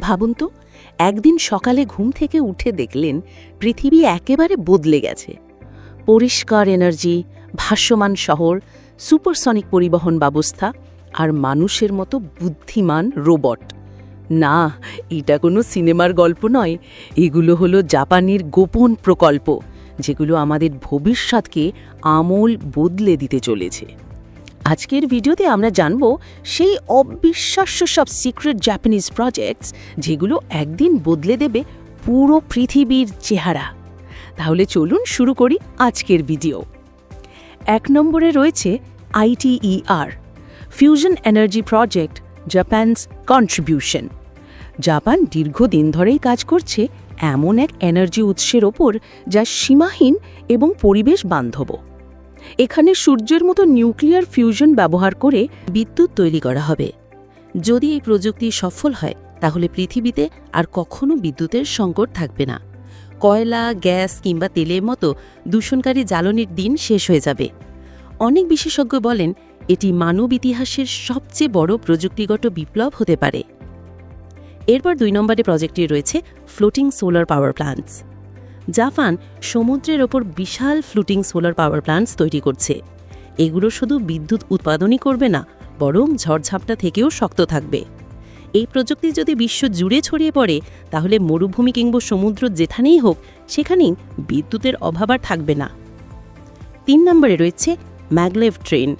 ভাবুন তো, একদিন সকালে ঘুম থেকে উঠে দেখলেন পৃথিবী একেবারে বদলে গেছে। পরিষ্কার এনার্জি, ভাষ্যমান শহর, সুপারসনিক পরিবহন ব্যবস্থা আর মানুষের মতো বুদ্ধিমান রোবট। না, এটা কোনো সিনেমার গল্প নয়, এগুলো হলো জাপানের গোপন প্রকল্প, যেগুলো আমাদের ভবিষ্যৎকে আমূল বদলে দিতে চলেছে। আজকের ভিডিওতে আমরা জানব সেই অবিশ্বাস্য সব সিক্রেট জাপানিজ প্রজেক্টস যেগুলো একদিন বদলে দেবে পুরো পৃথিবীর চেহারা। তাহলে চলুন শুরু করি আজকের ভিডিও। এক নম্বরে রয়েছে ITER fusion energy project Japan's contribution Japan দীর্ঘদিন ধরেই কাজ করছে এমন এক এনার্জি উৎসের ওপর যা সীমাহীন এবং পরিবেশ বান্ধব। এখানে সূর্যের মতো নিউক্লিয়ার ফিউশন ব্যবহার করে বিদ্যুৎ তৈরি করা হবে। যদি এই প্রযুক্তি সফল হয়, তাহলে পৃথিবীতে আর কখনো বিদ্যুতের সংকট থাকবে না। কয়লা, গ্যাস কিংবা তেলের মতো দূষণকারী জ্বালানির দিন শেষ হয়ে যাবে। অনেক বিশেষজ্ঞ বলেন, এটি মানব ইতিহাসের সবচেয়ে বড় প্রযুক্তিগত বিপ্লব হতে পারে। এরপর দুই নম্বরে প্রজেক্টটি রয়েছে floating solar power plants Japan সমুদ্রের ওপর বিশাল ফ্লুটিং সোলার পাওয়ার প্ল্যান্টস তৈরি করছে। এগুলো শুধু বিদ্যুৎ উৎপাদনই করবে না, বরং ঝড়ঝাপটা থেকেও শক্ত থাকবে। এই প্রযুক্তি যদি বিশ্ব জুড়ে ছড়িয়ে পড়ে, তাহলে মরুভূমি কিংবা সমুদ্র যেখানেই হোক, সেখানেই বিদ্যুতের অভাব আর থাকবে না। তিন নম্বরে রয়েছে ম্যাগলেভ ট্রেন।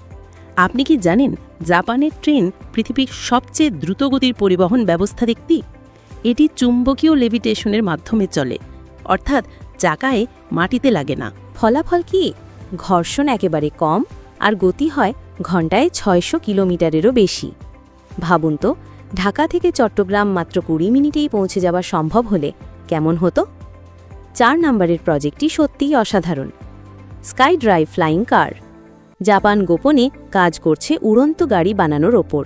আপনি কি জানেন জাপানের ট্রেন পৃথিবীর সবচেয়ে দ্রুতগতির পরিবহন ব্যবস্থা দেখতি? এটি চুম্বকীয় লেভিটেশনের মাধ্যমে চলে। অর্থাৎ চাকায় মাটিতে লাগে না। ফলাফল কি? ঘর্ষণ একেবারে কম আর গতি হয় ঘন্টায় ছয়শো কিলোমিটারেরও বেশি। ভাবুন তো, ঢাকা থেকে চট্টগ্রাম মাত্র কুড়ি মিনিটেই পৌঁছে যাওয়া সম্ভব হলে কেমন হতো? চার নম্বরের প্রজেক্টটি সত্যিই অসাধারণ। Sky drive flying car. Japan গোপনে কাজ করছে উড়ন্ত গাড়ি বানানোর ওপর।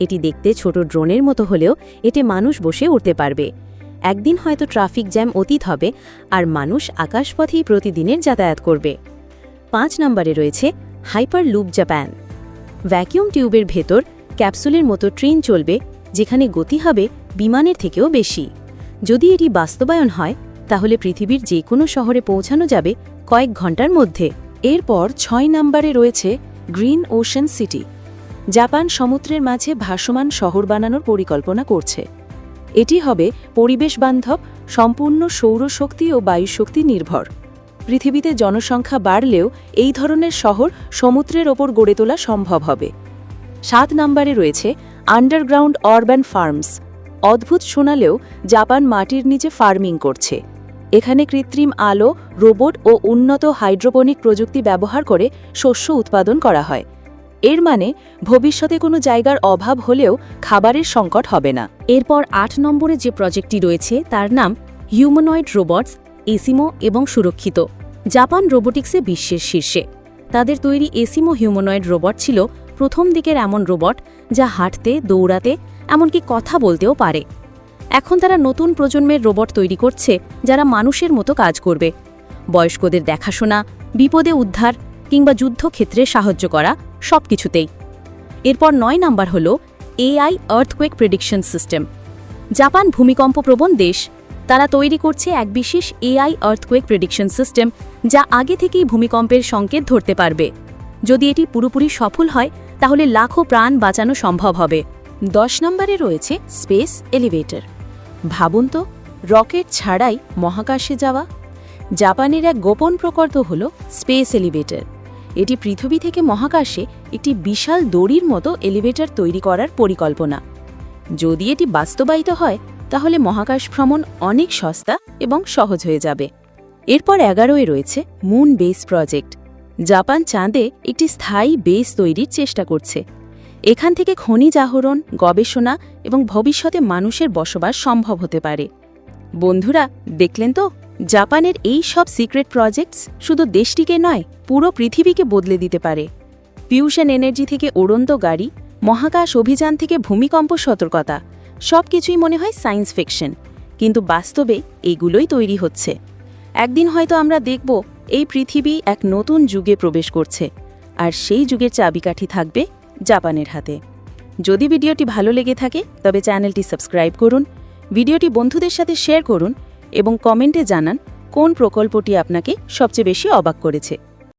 এটি দেখতে ছোট ড্রোনের মতো হলেও এতে মানুষ বসে উঠতে পারবে। একদিন হয়তো ট্রাফিক জ্যাম অতীত হবে আর মানুষ আকাশপথেই প্রতিদিনের যাতায়াত করবে। পাঁচ নম্বরে রয়েছে হাইপার লুপ জাপান। ভ্যাকিউম টিউবের ভেতর ক্যাপসুলের মতো ট্রেন চলবে, যেখানে গতি হবে বিমানের থেকেও বেশি। যদি এটি বাস্তবায়ন হয়, তাহলে পৃথিবীর যে কোনো শহরে পৌঁছানো যাবে কয়েক ঘণ্টার মধ্যে। এরপর ছয় নম্বরে রয়েছে গ্রিন ওশান সিটি। জাপান সমুদ্রের মাঝে ভাসমান শহর বানানোর পরিকল্পনা করছে। এটি হবে পরিবেশ বান্ধব, সম্পূর্ণ সৌরশক্তি ও বায়ুশক্তি নির্ভর। পৃথিবীতে জনসংখ্যা বাড়লেও এই ধরনের শহর সমুদ্রের ওপর গড়ে তোলা সম্ভব হবে। সাত নম্বরে রয়েছে আন্ডারগ্রাউন্ড অরব্যান ফার্মস। অদ্ভুত শোনালেও জাপান মাটির নিচে ফার্মিং করছে। এখানে কৃত্রিম আলো, রোবট ও উন্নত হাইড্রোপনিক প্রযুক্তি ব্যবহার করে শস্য উৎপাদন করা হয়। এর মানে ভবিষ্যতে কোনো জায়গার অভাব হলেও খাবারের সংকট হবে না। এরপর আট নম্বরে যে প্রজেক্টটি রয়েছে তার নাম হিউম্যানয়েড রোবটস, এসিমো এবং সুরক্ষিত। জাপান রোবোটিক্সে বিশ্বের শীর্ষে। তাদের তৈরি এসিমো হিউম্যানয়েড রোবট ছিল প্রথম দিকের এমন রোবট যা হাঁটতে, দৌড়াতে, এমনকি কথা বলতেও পারে। এখন তারা নতুন প্রজন্মের রোবট তৈরি করছে যারা মানুষের মতো কাজ করবে। বয়স্কদের দেখাশোনা, বিপদে উদ্ধার কিংবা যুদ্ধক্ষেত্রে সাহায্য করা সবকিছুতেই। এরপর নয় নাম্বার হল AI earthquake prediction system Japan ভূমিকম্প প্রবণ দেশ। তারা তৈরি করছে এক বিশেষ এআই আর্থকুয়েক প্রেডিকশন সিস্টেম যা আগে থেকেই ভূমিকম্পের সংকেত ধরতে পারবে। যদি এটি পুরোপুরি সফল হয়, তাহলে লাখো প্রাণ বাঁচানো সম্ভব হবে। দশ নম্বরে রয়েছে স্পেস এলিভেটর। ভাবুন তো, রকেট ছাড়াই মহাকাশে যাওয়া। জাপানের এক গোপন প্রকল্প হল স্পেস এলিভেটর। এটি পৃথিবী থেকে মহাকাশে একটি বিশাল দড়ির মতো এলিভেটর তৈরি করার পরিকল্পনা। যদি এটি বাস্তবায়িত হয়, তাহলে মহাকাশ ভ্রমণ অনেক সস্তা এবং সহজ হয়ে যাবে। এরপর এগারোয় রয়েছে মুন বেস প্রজেক্ট জাপান চাঁদে একটি স্থায়ী বেস তৈরির চেষ্টা করছে। এখান থেকে খনিজ আহরণ, গবেষণা এবং ভবিষ্যতে মানুষের বসবাস সম্ভব হতে পারে। বন্ধুরা, দেখলেন তো? জাপানের এই সব সিক্রেট প্রজেক্টস শুধু দেশটিকে নয়, পুরো পৃথিবীকে বদলে দিতে পারে। ফিউশন এনার্জি থেকে উড়ন্ত গাড়ি, মহাকাশ অভিযান থেকে ভূমিকম্প সতর্কতা, সবকিছুই মনে হয় সায়েন্স ফিকশন। কিন্তু বাস্তবে এগুলোই তৈরি হচ্ছে। একদিন হয়তো আমরা দেখব এই পৃথিবী এক নতুন যুগে প্রবেশ করছে, আর সেই যুগের চাবিকাঠি থাকবে জাপানের হাতে। যদি ভিডিওটি ভালো লেগে থাকে, তবে চ্যানেলটি সাবস্ক্রাইব করুন, ভিডিওটি বন্ধুদের সাথে শেয়ার করুন এবং কমেন্টে জানান কোন প্রকল্পটি আপনাকে সবচেয়ে বেশি অবাক করেছে।